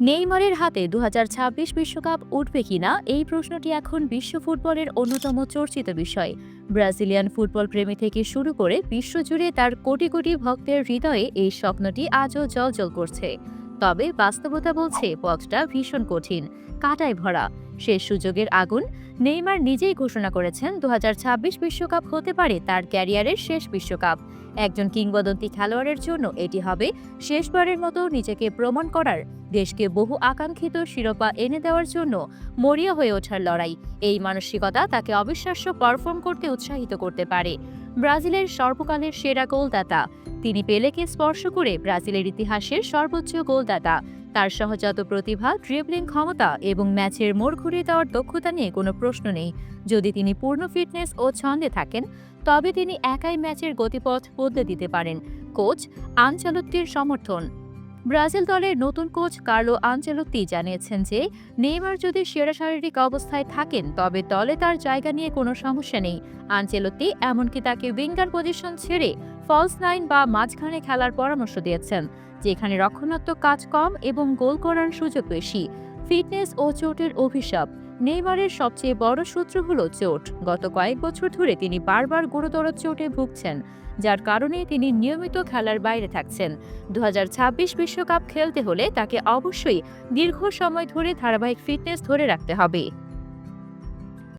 নেইমারের হাতে দু বিশ্বকাপ উঠবে কিনা এই প্রশ্নটি এখন বিশ্ব ফুটবলের অন্যতম চর্চিত বিষয়। ব্রাজিলিয়ান ফুটবল প্রেমী থেকে শুরু করে বিশ্বজুড়ে তার কোটি কোটি ভক্তের হৃদয়ে এই স্বপ্নটি আজও জলজল করছে। তবে বাস্তবতা বলছে, পথটা ভীষণ কঠিন, কাটায় ভরা। শেষ সুযোগের আগুন নেইমার নিজেই ঘোষণা করেছেন দু বিশ্বকাপ হতে পারে তার ক্যারিয়ারের শেষ বিশ্বকাপ। একজন কিংবদন্তি খেলোয়াড়ের জন্য এটি হবে শেষবারের মতো নিজেকে প্রমাণ করার দেশকে বহু আকাঙ্ক্ষিত শিরোপা এনে দেওয়ার জন্য মরিয়া হয়ে ওঠার লড়াই। এই মানসিকতা তাকে অবিশ্বাস্য পারফর্ম করতে উৎসাহিত করতে পারে। ব্রাজিলের সর্বকালের সেরা গোলদাতা। তিনি পেলেকে স্পর্শ করে ব্রাজিলের ইতিহাসের সর্বোচ্চ গোলদাতা। তার সহজাত প্রতিভা ড্রিবলিং ক্ষমতা এবং ম্যাচের মোড় ঘুরিয়ে দেওয়ার দক্ষতা নিয়ে কোনো প্রশ্ন নেই। যদি তিনি পূর্ণ ফিটনেস ও ছন্দে থাকেন, তবে তিনি একাই ম্যাচের গতিপথ বদলে দিতে পারেন। কোচ, আনচালত্তির সমর্থন। ব্রাজিল দলের নতুন কোচ কার্লো আঞ্চেলত্তি জানিয়েছেন যে, নেইমার যদি সেরা শারীরিক অবস্থায় থাকেন, তবে দলে তার জায়গা নিয়ে কোনো সমস্যা নেই। আঞ্চেলত্তি এমনকি তাকে উইঙ্গার পজিশন ছেড়ে ফলস নাইন বা মাঝখানে খেলার পরামর্শ দিয়েছেন, যেখানে রক্ষণাত্মক কাজ কম এবং গোল করার সুযোগ বেশি। ফিটনেস ও চোটের অভিশাপ। নেইমারের সবচেয়ে বড় সূত্র হল চোট। গত কয়েক বছর ধরে তিনি বারবার গুরুতর চোটে ভুগছেন, যার কারণে তিনি নিয়মিত খেলার বাইরে থাকছেন। দু বিশ্বকাপ খেলতে হলে তাকে অবশ্যই দীর্ঘ সময় ধরে ধারাবাহিক ফিটনেস ধরে রাখতে হবে।